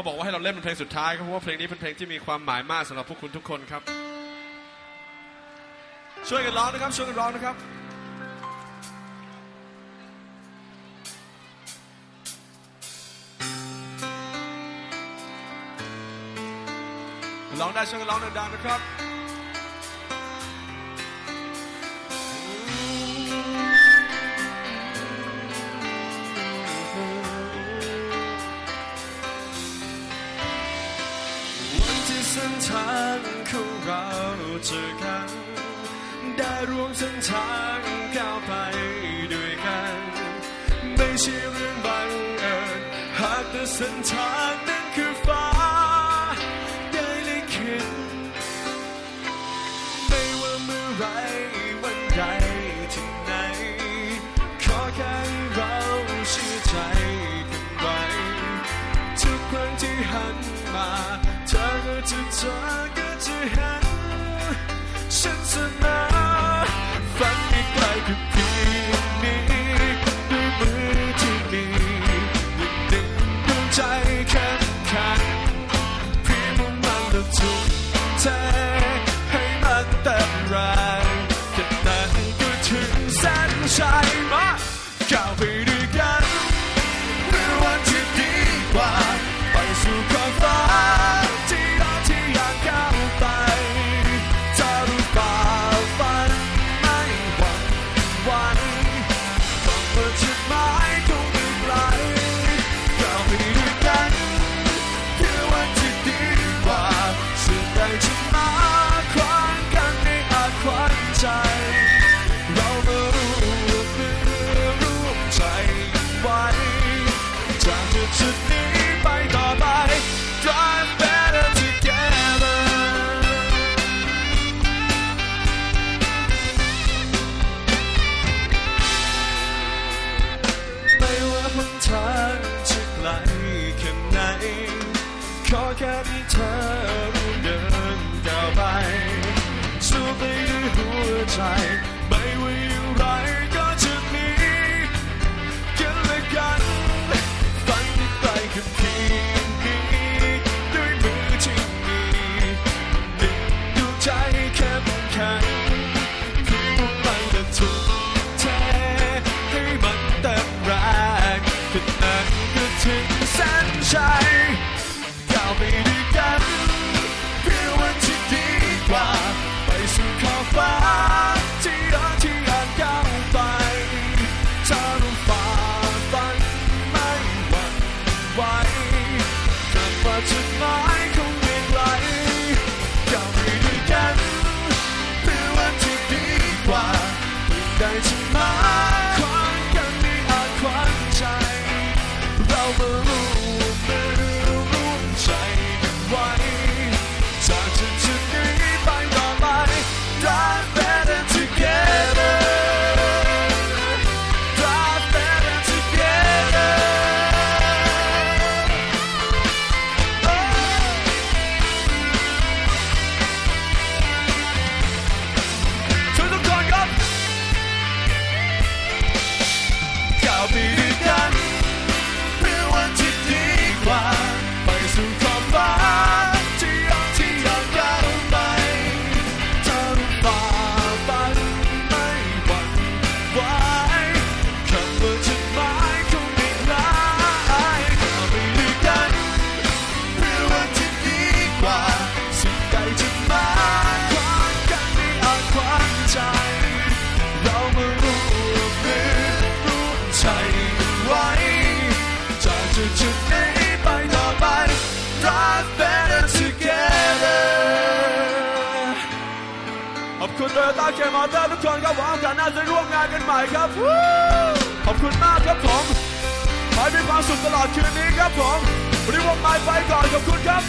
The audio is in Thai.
เขาบอกว่าให้เราเล่นเป็นเพลงสุดท้ายครับเพราะว่าเพลงนี้เป็นเพลงที่มีความหมายมากสำหรับพวกคุณทุกคนครับ ช่วยกันร้องนะครับ ช่วยกันร้องนะครับร้องได้ช่วยกันร้องดังๆนะครับ เจอกัน ได้ร่วมเส้นทางก้าวไปด้วยกัน ไม่ใช่เรื่องบังเอิญหากแต่เส้นทางนั้นคือฟ้า เส้นชัยมาก้าวไปด้วยกันเมื่อวันที่ดีกว่า ไปสู่ความฝันที่เราที่อยากก้าวไปจะรู้ฝ่าฟันไม่หวั่นไหวต้องเปิญ จากจุดจุดนี้ไปต่อไป Drive better together ไม่ว่าหนทางจะไกลแค่ไหน ขอแค่มีเธอร่วมเดินก้าวไปสู้ไปด้วยหัวใจ ส้นชัยก้าวไปด้วยกันเพื่อวันที่ดีกว่า ไปสู่ขอบฟ้าที่รอที่อ่ากก้าวไปถ้าเราฝ่าฟันไม่หวั่นไหวกลับมาจุดหมาย จากจุดจุดนี้ไปต่อไป Drive better together ขอบคุณโตโยต้าเคมอเตอร์ทุกคนครับหวังโอกาสหน้าจะร่วมงานกันใหม่ครับ ขอบคุณมากครับผมขอให้มีความสุขตลอดคืนนี้ครับผมวันนี้วไม้ไปก่อนขอบคุณครับ